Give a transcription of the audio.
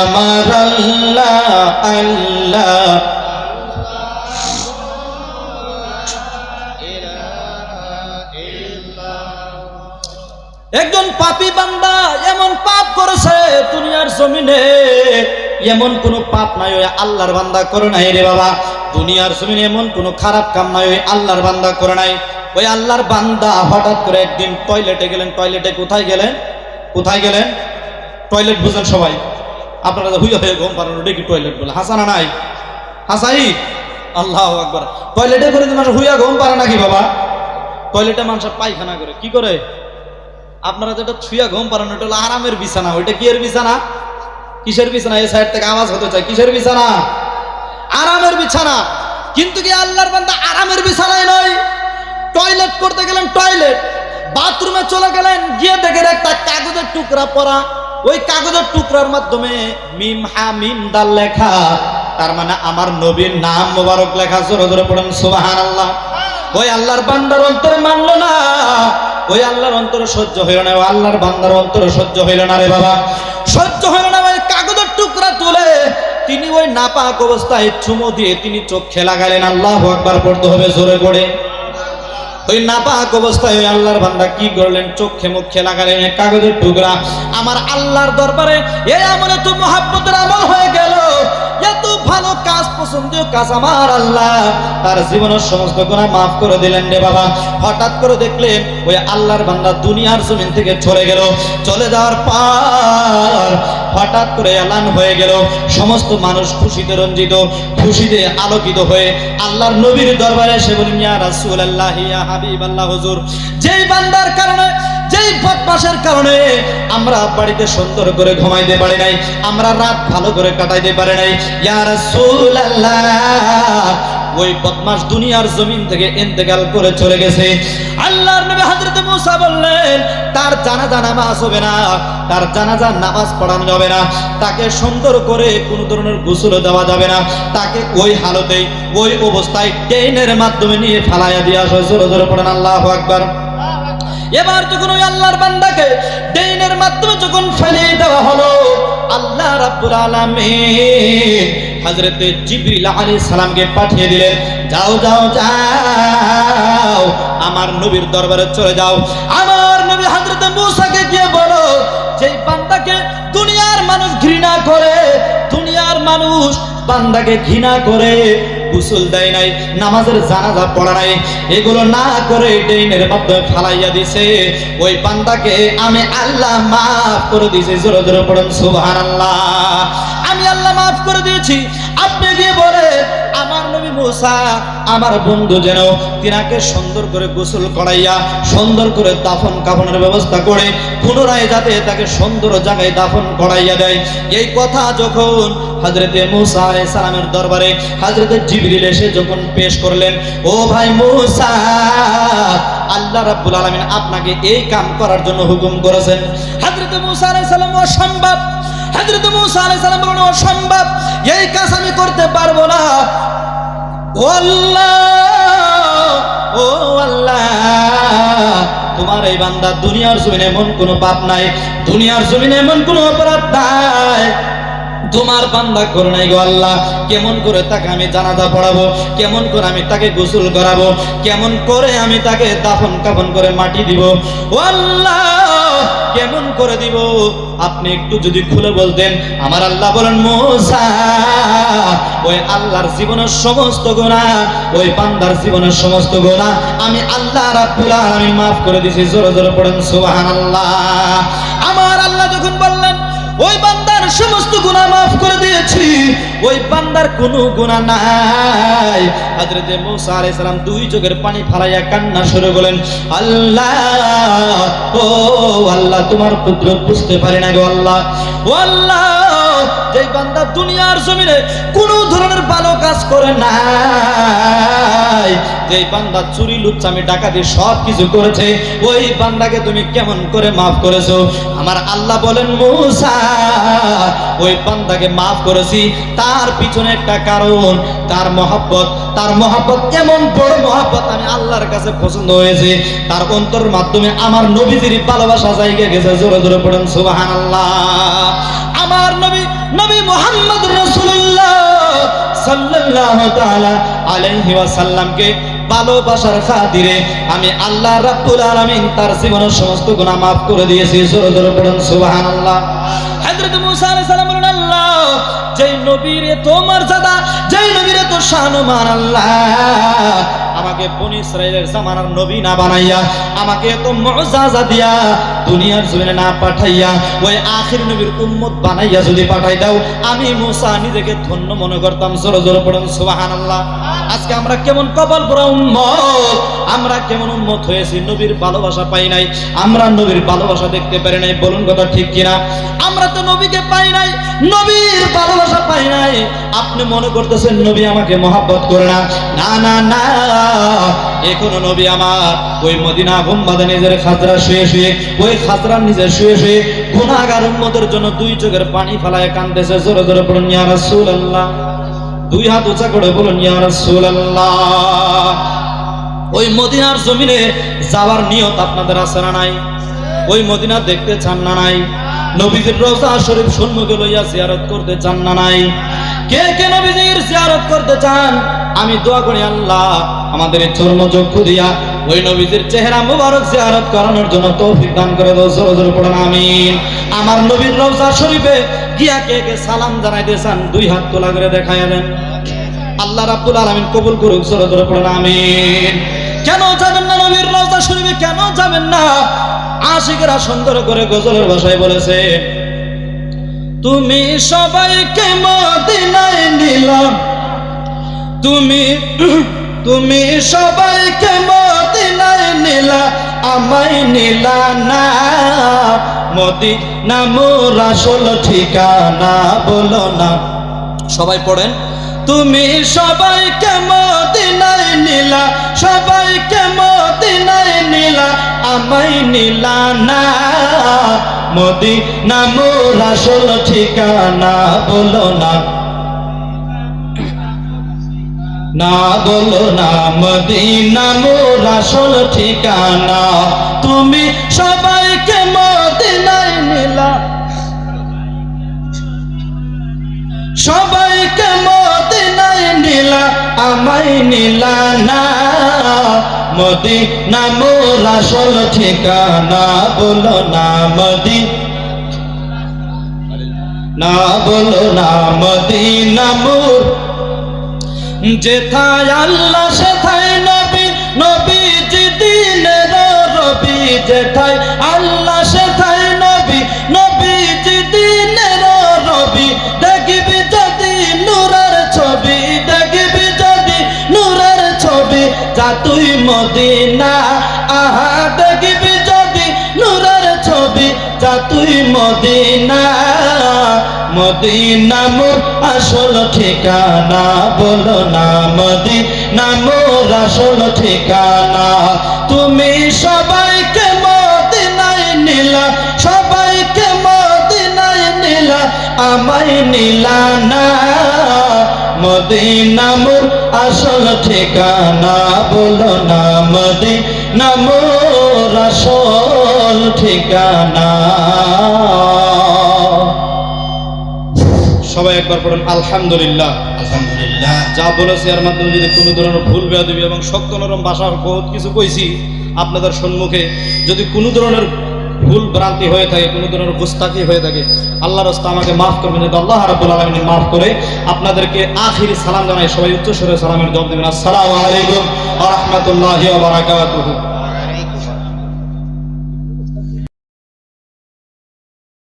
আমার আল্লাহ আল্লাহ। একজন পাপী বান্দা এমন পাপ করেছে দুনিয়ার জমিনে, এমন কোন পাপ নাই ওই আল্লাহর বান্দা করে নাই রে বাবা। দুনিয়ার জমিনে এমন কোন খারাপ কাম নাই ওই আল্লাহর বান্দা করে নাই। ওই আল্লাহর বান্দা হঠাৎ করে একদিন টয়লেটে গেলেন টয়লেটে কোথায় গেলেন? কোথায় গেলেন? টয়লেট বুঝেন সবাই। আপনারা হুইয়া হয়ে ঘুম পারেন ডেকে টয়লেট বলে। হাসানা নাই? হাসাই? আল্লাহ আকবার। টয়লেটে করে মানুষ হুইয়া ঘুম পারে নাকি বাবা? টয়লেটে মানুষের পায়খানা করে, কি করে? আপনারা যেটা ছুঁয়া ঘুম পারেন ওটা হলো আরামের বিছানা। ওইটা কি এর বিছানা? কিসের বিছানা? এই সাইড থেকে আওয়াজ হতে চায়। কিসের বিছানা? আরামের বিছানা। কিন্তু কি আল্লাহর বান্দা আরামের বিছানায় নয়? টয়লেট করতে গেলেন টয়লেট। বাথরুমে চলে গেলেন, গিয়ে দেখেন একটা কাগজের টুকরা পরা ওই কাগজের টুকরার মাধ্যমে মিম হা মিম দাল লেখা। তার মানে আমার নবীর নাম মোবারক লেখা, জোরে জোরে পড়েন, সুবহানাল্লাহ। ওই আল্লাহর বান্দার অন্তরে মানলো না। ওই আল্লাহর অন্তরে সহ্য হইল না ওই আল্লাহর বান্দার অন্তরে সহ্য হইল না রে বাবা। সহ্য হইল না, ওই কাগজের টুকরা তুলে। তিনি ওই নাপাক অবস্থায় চুমো দিয়ে তিনি চোখে লাগালেন, আল্লাহ একবার পড়তে হবে জোরে করে ওই নাপাক অবস্থায় ওই আল্লাহর বান্দা কি করলেন? চোখে মুখে লাগালেন কাগজের টুকরা। আমার আল্লাহর দরবারে এই আমলে তো মহাব্বতের আমল হয়ে গেল। এত ভালো কাজ, পছন্দীয় কাজ আমার আল্লাহ। তার জীবনের সমস্ত গুণা মাফ করে দিলেন রে বাবা। হঠাৎ করে দেখলেন ওই আল্লাহর বান্দা দুনিয়ার জমিন থেকে চলে গেল। চলে যাওয়ার পর হঠাৎ করে এলান হয়ে গেল। সমস্ত মানুষ খুশিতে রঞ্জিত, খুশিতে আলোকিত হয়ে আল্লাহর নবীর দরবারে এসে বলেন ইয়া রাসূলুল্লাহ, ইয়া হাবিবাল্লাহ, হুজুর। যেই বান্দার কারণে বদমাসের কারণে আমরা বাড়িতে সুন্দর করে ঘুমাইতে পারি নাই, আমরা রাত ভালো করে কাটাইতে পারি নাই। ওই বদমাস দুনিয়ার জমিন থেকে ইন্তেকাল করে চলে গেছে। আল্লাহর নবী হযরত মুসা বললেন, তার জানাজা নামাজ হবে না, তার জানাজা নামাজ পড়ানো যাবে না, তাকে সুন্দর করে কোনো ধরনের গোসল দেওয়া যাবে না, তাকে ওই হালতেই, ওই অবস্থায় ট্রেনের মাধ্যমে নিয়ে ফালাইয়া দিয়ে আসো। জোরে জোরে পড়েন, আল্লাহু আকবার। এবার যখন ওই আল্লাহর বান্দাকে ডেইনের মাধ্যমে যখন ফেলিয়ে দেওয়া হলো, আল্লাহ রাব্বুল আলামিন হযরতে জিবরিল আলাইহিস সালামকে পাঠিয়ে দিলেন, যাও যাও যাও, আমার নবীর দরবারে চলে যাও। আমার নবী হযরতে মূসাকে গিয়ে বলো, যেই বান্দাকে দুনিয়ার মানুষ ঘৃণা করে, দুনিয়ার মানুষ বান্দাকে ঘৃণা করে, গুসল দেয় নাই, নামাজের জানাজা পড়া নাই, এগুলো না করে ডেইনের মাধ্যমে ফালাইয়া দিছে। ওই বান্দাকে আমি আল্লাহ মাফ করে দিয়েছি, জোরে জোরে পড়েন, সুবহানাল্লাহ। আমি আল্লাহ মাফ করে দিয়েছি। আপনি গিয়ে বলে মুসা, আমার বন্ধু যেন তিনাকে সুন্দর করে গোসল করাইয়া, সুন্দর করে দাফন কাফনের ব্যবস্থা করে, পুনরায় যাতে তাকে সুন্দর জায়গায় দাফন করাইয়া দেয়। এই কথা যখন হজরতে মুসা সালামের দরবারে হজরতে জিবরিল এসে যখন পেশ করলেন, ও ভাই মুসা, আল্লাহ রাব্বুল আলামিন আপনাকে এই কাম করার জন্য হুকুম করেছেন। হজরতে মুসা আলাইহিস সালাম, অসম্ভব। হজরত মুসা আলাইহিস সালাম বলেন, অসম্ভব। এই কাজ আমি করতে পারব না। ও আল্লাহ তোমার এই বান্দা দুনিয়ার জমিনে এমন কোনো পাপ নাই, দুনিয়ার জমিনে এমন কোনো অপরাধ নাই। তোমার বান্দা করে নাই গো আল্লাহ, কেমন করে তাকে আমি জানাজা পড়াবো, কেমন করে আমি তাকে গোসল করাবো, কেমন করে আমি তাকে দাফন কাফন করে মাটি দিব। ও আল্লাহ কেমন করে দিব? আপনি একটু যদি খুলে বলতেন, আমার আল্লাহ বলেন, মোসা, ওই আল্লাহর জীবনের সমস্ত গোনা ওই পান্দার জীবনের সমস্ত গোনা আমি আল্লাহ আলামিন মাফ করে দিয়েছি জোরে জোরে পড়েন, সুবহানাল্লাহ। আমার আল্লাহ যখন বললেন, ওই বান্দার সমস্ত গুনাহ মাফ করে দিয়েছি। ওই বান্দার কোনো গুনাহ নাই। হযরতে মুসা আলাইহিস সালাম দুই চোখের পানি ফালাইয়া কান্না শুরু করলেন। আল্লাহ, ও আল্লাহ, তোমার পুত্র বুঝতে পারে না গো আল্লাহ। ও আল্লাহ যে বান্দা দুনিয়ার জমিনে কোনো ধরনের ভালো কাজ করে নাই। যে বান্দা চুরি লুচ্চামি ডাকাতি সব কিছু করেছে, ওই বান্দাকে তুমি কেমন করে মাফ করেছ? আমার আল্লাহ বলেন, মুসা, ওই বান্দাকে মাফ করেছি। তার পিছনে একটা কারণ, তার মহাব্বত। তার মহাব্বত এমন বড় মহাব্বত আমি আল্লাহর কাছে পছন্দ হয়েছে। তার অন্তর মাধ্যমে আমার নবীজির ভালোবাসা জায়গা গেছে। জোরে জোরে পড়েন সুবাহান আমার নবী নবী মোহাম্মদ রসুল্লাহ তাআলা আলাইহি ওয়াসাল্লামকে ভালোবাসার খাতিরে আমি আল্লাহ রাব্বুল আলামিন তার জীবনের সমস্ত গুনাহ মাফ করে দিয়েছি। জোরে জোরে পড়ুন, সুবহানাল্লাহ। হযরত মুসা আলাইহিস সালাম বলেন আল্লাহ, যেই নবীর এত মর্যাদা, যেই নবীর এত শানমান আল্লাহ, আমাকে বনি ইসরাইলের জামানার নবী না বানাইয়া, আমাকে এত মুআজ্জাজা দিয়া দুনিয়ার জমিনে না পাঠাইয়া, ওই আখির নবীর উম্মত বানাইয়া যদি পাঠাই দাও, আমি মুসা নিজেকে ধন্য মনে করতাম। জোরে জোরে পড়ুন, সুবহানাল্লাহ। আজকে আমরা কেমন কপাল পুরা উম্মত? আমরা কেমন উম্মত হয়েছি? নবীর ভালোবাসা পাই নাই। আমরা নবীর ভালোবাসা দেখতে পারি নাই। বলুন কথা ঠিক কিনা? আমরা তো নবীকে পাই নাই। নবীর ভালোবাসা পাই নাই। আপনি মনে করতেছেন নবী আমাকে মহাব্বত করে না? না না না। এখনও নবী আমার। ওই মদিনা গুম্বাদে নিজের খাজরা শুয়ে শুয়ে, ওই খাজরার নিজে শুয়ে শুয়ে গুনাহগার উম্মতের জন্য দুই চোখের পানি ফেলায় কান্দেছে। জোরে জোরে পড়ুন ইয়া রাসূলুল্লাহ। দুই হাত উঁচা করে বলুন, ইয়া রাসূলুল্লাহ। ওই মদিনার জমিনে যাওয়ার নিয়ত আপনাদের আছে না নাই? ওই মদিনা দেখতে চান না নাই? নবীজির রোজা শরীফ সন্মুখে লইয়া জিয়ারত করতে চান না নাই? কে কে নবীজির জিয়ারত করতে চান? আমি দোয়া করি, আল্লাহ আমাদের চর্মযোগ্য দিয়া ওই নবীজির চেহারা মুবারক জিয়ারত করানোর জন্য তৌফিক দান করে দাও, জোরে জোরে পড়েন, আমিন। আমার নবীর রওজা শরীফে গিয়া কে কে সালাম জানাইতে চান, দুই হাত তোলা করে দেখাইয়া দেন। আল্লাহ রাব্বুল আলামিন কবুল করুক, জোরে জোরে পড়েন, আমিন। কেন যাবেন না নবীর রওজা শরীফে? কেন যাবেন না? আশিকেরা সুন্দর করে গজলের ভাষায় বলেছে, তুমি সবাইকে মদিনায় নিলাম। তুমি তুমি সবাইকে মদিনায় নিলা, আমায় নিলা না। মদিনা মোর আসল ঠিকানা বলো না। সবাই পড়েন। তুমি সবাইকে মদিনায় নিলা, সবাইকে মদিনায় নিলা, আমায় নিলা না। মদিনা মোর আসল ঠিকানা বলো না। না বলো না, মদিনা মোর আসল ঠিকানা। তুমি সবাইকে মদিনায় নিলা সবাইকে মদিনায় নিলা আমায় নিলা না। মদিনা মোর আসল ঠিকানা, বলো না মদি না বলো না, মদিনা মোর যেথায় আল্লাহ, সেথায় নবী নবী দিনের রবি। যেথায় আল্লাহ, সেথায় নবী নবী দিনের রবি। দেখবি যদি নূরের ছবি, দেখবি যদি নূরের ছবি, যা তুই মদিনা, আহা, দেখবি যদি নূরের ছবি, যা তুই মদিনা। মদিনা মোর আসল ঠিকানা, বলো না মদিনা মোর আসল ঠিকানা। তুমি সবাইকে মদিনায় নিলা, সবাইকে মদিনায় নিলা, আমায় নিলা না। মদিনা মোর আসল ঠিকানা, বলো না মদিনা মোর আসল ঠিকানা। সবাই একবার পড়ুন আলহামদুলিল্লাহ। আলহামদুলিল্লাহ। যা বলেছি এর মাধ্যমে যদি কোনো ধরনের ভুল বেয়াদবি এবং শক্ত নরম ভাষার বহুত কিছু কইছি আপনাদের সম্মুখে যদি কোনো ধরনের ভুল ভ্রান্তি হয়ে থাকে কোনো ধরনের গুস্তাকি হয়ে থাকে আল্লাহ রাস্তা আমাকে মাফ করবেন যাতে আল্লাহ রাব্বুল আলামিন মাফ করে আপনাদেরকে আখিরি সালাম জানাই সবাই উচ্চ স্বরে সালামের জবাব দেবেন। আসসালামু আলাইকুম রাহমাতুল্লাহি বারাকাতুহু।